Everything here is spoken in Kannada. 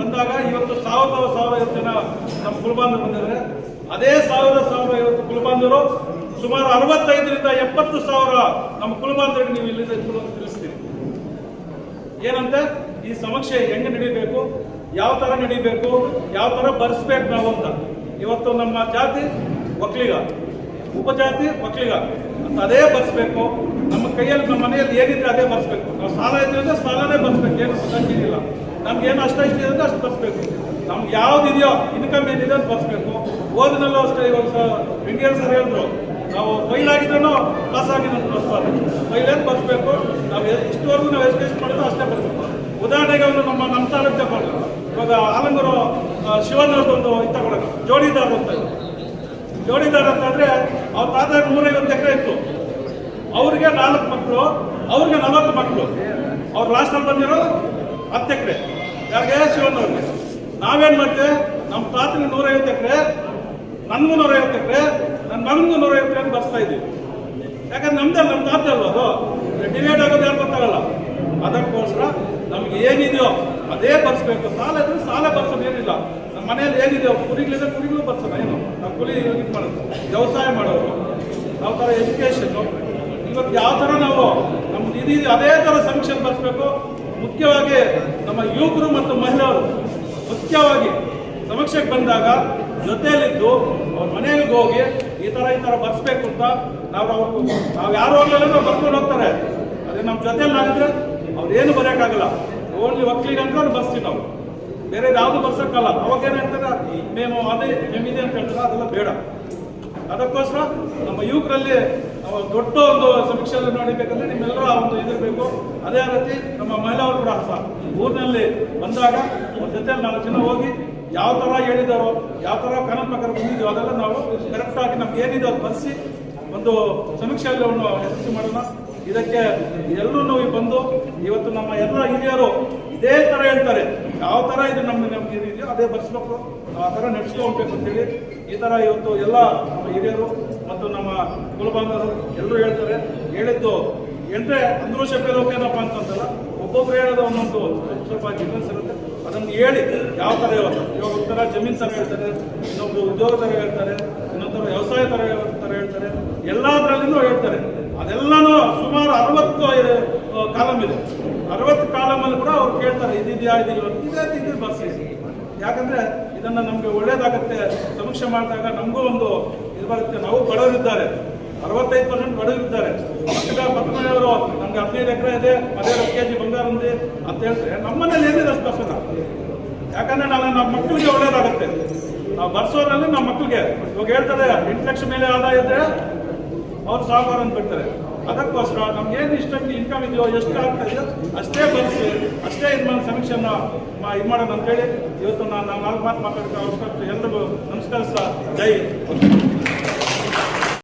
ಬಂದಾಗ ಇವತ್ತು ಸಾವಿರದ ಸಾವಿರ ಜನ ನಮ್ಮ ಕುಲಬಾಂಧವರು ಬಂದಿದ್ದಾರೆ. ಅದೇ ಸಾವಿರ ಸಾವಿರ ಐವತ್ತು ಕುಲಬಾಂಧವರು ಸುಮಾರು ಅರವತ್ತೈದರಿಂದ ಎಪ್ಪತ್ತು ಸಾವಿರ ನಮ್ಮ ಕುಲಬಾಂಧವರಿಗೆ ನೀವು ಇಲ್ಲಿ ತಿಳಿಸ್ತೀರಿ. ಏನಂತ? ಈ ಸಮೀಕ್ಷೆ ಹೆಂಗೆ ನಡೀಬೇಕು? ಯಾವ ತರ ನಡೀಬೇಕು? ಯಾವ ತರ ಬರ್ಸ್ಬೇಕು ನಾವು ಅಂತ. ಇವತ್ತು ನಮ್ಮ ಜಾತಿ ಒಕ್ಕಲಿಗ, ಉಪಜಾತಿ ಒಕ್ಕಲಿಗ ಅಂತ ಅದೇ ಬರ್ಸ್ಬೇಕು. ನಮ್ಮ ಕೈಯಲ್ಲಿ, ನಮ್ಮ ಮನೆಯಲ್ಲಿ ಏನಿದ್ರೆ ಅದೇ ಬರ್ಸ್ಬೇಕು. ನಾವು ಸಾಲ ಅಂದ್ರೆ ಸಾಲನೇ ಬರ್ಸ್ಬೇಕು. ಏನು ಸಂಗೀತ ನಮ್ಗೆ ಏನು ಅಷ್ಟ ಇಷ್ಟ ಅಂದ್ರೆ ಅಷ್ಟು ಬರ್ಸ್ಬೇಕು ನಮ್ಗೆ ಯಾವ್ದಿದೆಯೋ ಇನ್ಕಮ್ ಏನಿದೆ ಅಂತ ಬರ್ಸ್ಬೇಕು ಓದಿನಲ್ಲೂ ಅಷ್ಟೇ ಇವಾಗ ಇಂಡಿಯನ್ ಸರ್ ಹೇಳಿದ್ರು, ನಾವು ಫೈಲಾಗಿದ್ರು ಪಾಸ್ ಆಗಿದ್ರು ಪ್ರಸ್ತಾವ ಫೈಲೇನು ಬರ್ಸ್ಬೇಕು ನಾವು ಇಷ್ಟವರೆಗೂ ನಾವು ಎಜುಕೇಶನ್ ಮಾಡಿದ್ರು ಅಷ್ಟೇ ಬರ್ಬೇಕು ಉದಾಹರಣೆಗೆ ಒಂದು ನಮ್ಮ ನಮ್ಮ ತಾಲೂಕು ತಗೊಂಡು, ಇವಾಗ ಆಲಂಗೂರು ಶಿವನವ್ರದ್ದು ಒಂದು ಇದು ತಗೊಳ್ಳೋದು ಜೋಡಿದಾರ ಅಂತ. ಜೋಡಿದಾರ ಅಂತಂದ್ರೆ ಅವ್ರ ತಾತ ನೂರೈವತ್ತು ಎಕರೆ ಇತ್ತು. ಅವ್ರಿಗೆ ನಾಲ್ಕು ಮಕ್ಕಳು ಅವ್ರಿಗೆ ನಲವತ್ತು ಮಕ್ಕಳು. ಅವ್ರು ಲಾಸ್ಟಲ್ಲಿ ಬಂದಿರೋ ಹತ್ತು ಎಕರೆ. ಯಾರಿಗೆ? ಶಿವಣ್ಣವ್ರಿಗೆ. ನಾವೇನ್ ಮಾಡ್ತೇವೆ ನಮ್ಮ ತಾತನಿಗೆ ನೂರೈವತ್ತು ಎಕರೆ, ನನ್ಗೂ ನೂರೈವತ್ತು ಎಕರೆ ನನ್ನ ಮಗನಿಗೂ ನೂರೈವತ್ತು ಎಕರೆ ಬರ್ಸ್ತಾ ಇದ್ದೀವಿ. ಯಾಕಂದ್ರೆ ನಮ್ದೇ ನಮ್ಮ ತಾತ ಅಲ್ವ ಅದು. ಡಿವೈಡ್ ಆಗೋದು ಯಾರು ಗೊತ್ತಾಗಲ್ಲ. ಅದಕ್ಕೋಸ್ಕರ ನಮ್ಗೆ ಏನಿದೆಯೋ ಅದೇ ಬರ್ಸ್ಬೇಕು. ಸಾಲ ಇದ್ರೆ ಸಾಲ ಬರ್ಸೋದು ಏನಿಲ್ಲ. ನಮ್ಮ ಮನೆಯಲ್ಲಿ ಏನಿದೆಯೋ ಕುರಿಗಳಿದ್ರೆ ಕುರಿಗಳು ಬರ್ಸೋಣ ಏನು? ನಾವು ಕುರಿ ಇದು ಮಾಡೋದು. ವ್ಯವಸಾಯ ಮಾಡೋರು. ಯಾವ ಥರ ಎಜುಕೇಷನ್ನು ಇವತ್ತು ಯಾವ ಥರ ಇದು ಅದೇ ಥರ ಸಂಕ್ಷನ್ ಬರ್ಸ್ಬೇಕು. ಮುಖ್ಯವಾಗಿ ನಮ್ಮ ಯುವಕರು ಮತ್ತು ಮಹಿಳೆಯರು ಮುಖ್ಯವಾಗಿ ಸಮೀಕ್ಷೆಗೆ ಬಂದಾಗ ಜೊತೆಯಲ್ಲಿದ್ದು ಅವ್ರ ಮನೆಗೆ ಹೋಗಿ ಈ ತರ ಈ ತರ ಬರ್ಸ್ಬೇಕು ಅಂತ ನಾವು ಅವ್ರು ನಾವು ಯಾರು ಹೋಗ್ಲಿಲ್ಲ ಬರ್ಕೊಂಡು ಹೋಗ್ತಾರೆ. ಅದೇ ನಮ್ಮ ಜೊತೆಯಲ್ಲಿ ಆಗಿದ್ರೆ ಅವ್ರು ಏನು ಬರೆಯೋಕ್ಕಾಗಲ್ಲ. ಓನ್ಲಿ ಅಂತ ಬರ್ಸ್ತೀವಿ ನಾವು. ಬೇರೆ ಯಾವುದು ಬರ್ಸಕ್ಕಲ್ಲ. ಅವಾಗ ಏನಂತಾರೆ మేము ಅದೇ ಮೇಮಿದೆ ಅಂತ ಹೇಳ್ತಾರೆ. ಅದೆಲ್ಲ ಬೇಡ. ಅದಕ್ಕೋಸ್ಕರ ನಮ್ಮ ಯುವಕರಲ್ಲಿ ದೊಡ್ಡ ಒಂದು ಸಮೀಕ್ಷೆಯಲ್ಲಿ ನೋಡಿಬೇಕಂದ್ರೆ ಆ ಒಂದು ಇದಿರಬೇಕು ಅದೇ ರೀತಿ ನಮ್ಮ ಮಹಿಳೆಯವರು ಕೂಡ ಸಹ. ಊರಿನಲ್ಲಿ ಬಂದಾಗ ಜೊತೆ ನಾಲ್ಕು ಜನ ಹೋಗಿ ಯಾವ ಥರ ಹೇಳಿದಾರೋ, ಯಾವ ಥರ ಕಾನೂನು ಪ್ರಕಾರ ಅದೆಲ್ಲ ನಾವು ಕರೆಕ್ಟಾಗಿ ನಮ್ಗೆ ಏನಿದೆ ಅದು ಬರೆಸಿ ಒಂದು ಸಮೀಕ್ಷೆಯಲ್ಲಿ ಒಂದು ಯಶಸ್ವಿ ಮಾಡೋಣ. ಇದಕ್ಕೆ ಎಲ್ಲರೂ ನೀವು ಬಂದು ಇವತ್ತು ನಮ್ಮ ಎಲ್ಲ ಹಿರಿಯರು ಇದೇ ತರ ಹೇಳ್ತಾರೆ. ಯಾವ ತರ ಇದು ನಮ್ಮ ನಮ್ಗೆ ಇದೆಯೋ ಅದೇ ಬರೆಸ್ಬೇಕು. ಆ ತರ ನಡೆಸ್ಕೊ ಹೋಗ್ಬೇಕು ಅಂತೇಳಿ ಈ ತರ ಇವತ್ತು ಎಲ್ಲ ನಮ್ಮ ಹಿರಿಯರು ಮತ್ತು ನಮ್ಮ ಕುಲಬಾಂಧವರು ಎಲ್ಲರೂ ಹೇಳ್ತಾರೆ, ಹೇಳಿದ್ದು ಎಂದ್ರೆ ಅಂದ್ರೂ ಏನಪ್ಪ ಅಂತಂದಲ್ಲ ಒಬ್ಬೊಬ್ರು ಹೇಳೋದು ಒಂದೊಂದು ಸ್ವಲ್ಪ ಡಿಫ್ರೆನ್ಸ್ ಇರುತ್ತೆ. ಅದನ್ನು ಹೇಳಿ ಯಾವ ಥರ ಇವಾಗ ಒಂಥರ ಜಮೀನ್ ತರ ಹೇಳ್ತಾರೆ, ಇನ್ನೊಬ್ರು ಉದ್ಯೋಗ ತರ ಹೇಳ್ತಾರೆ, ಇನ್ನೊಂಥರ ವ್ಯವಸಾಯ ಥರ ಥರ ಹೇಳ್ತಾರೆ, ಎಲ್ಲದರಲ್ಲಿನೂ ಹೇಳ್ತಾರೆ. ಅದೆಲ್ಲಾನು ಸುಮಾರು ಅರವತ್ತು ಕಾಲಮ್ ಇದೆ. ಅರವತ್ತು ಕಾಲಮಲ್ಲಿ ಕೂಡ ಅವ್ರು ಕೇಳ್ತಾರೆ, ಇದಿದ್ಯಾ ಇದಿಲ್ಲ ಇದೇ ತಿಂದಿದ್ದು ಬರ್ಸಿ. ಯಾಕಂದ್ರೆ ಇದನ್ನ ನಮಗೆ ಒಳ್ಳೇದಾಗತ್ತೆ, ಸಮೀಕ್ಷೆ ಮಾಡಿದಾಗ ನಮಗೂ ಒಂದು ಬರುತ್ತೆ. ನಾವು ಬಡವರಿದ್ದಾರೆ. ಅರವತ್ತೈದು ಪರ್ಸೆಂಟ್ ಬಡವರಿದ್ದಾರೆ. ಪಕ್ಕದವರು ನಮ್ಗೆ ಹದಿನೈದು ಎಕರೆ ಇದೆ ಹದಿನೈದು ಕೆ ಜಿ ಬಂಗಾರ ಇದೆ ಅಂತ ಹೇಳ್ತಾರೆ. ನಮ್ಮನೇಲಿ ಏನಿದೆ ಬರ್ಸೋಣ ಯಾಕಂದ್ರೆ ನಾನು ನಮ್ಮ ಮಕ್ಕಳಿಗೆ ಒಳ್ಳೇದಾಗುತ್ತೆ. ನಾವು ಬರ್ಸೋದ್ರಲ್ಲಿ ನಮ್ಮ ಮಕ್ಕಳಿಗೆ ಇವಾಗ ಹೇಳ್ತಾರೆ, ಎಂಟು ಲಕ್ಷ ಮೇಲೆ ಆದಾಯ ಇದ್ರೆ ಅವ್ರು ಸಾಹುಕಾರ ಅಂತ ಬಿಡ್ತಾರೆ. ಅದಕ್ಕೋಸ್ಕರ ನಮ್ಗೆ ಏನು ಇನ್ಕಮ್ ಇದೆಯೋ, ಎಷ್ಟು ಆಗ್ತಾ ಇದೆಯೋ, ಅಷ್ಟೇ ಬರ್ಸಿ ಅಷ್ಟೇ ಇದು ಮಾಡಿ ಸಮೀಕ್ಷೆನ ಇದು ಮಾಡೋಣ ಅಂತೇಳಿ ಇವತ್ತು ನಾನು ನಾಲ್ಕು ಮಾತು ಮಾತಾಡೋಕ್ಕೆ ಅವಕಾಶ ನಮಸ್ಕಾರ ಸರ್ ಜೈ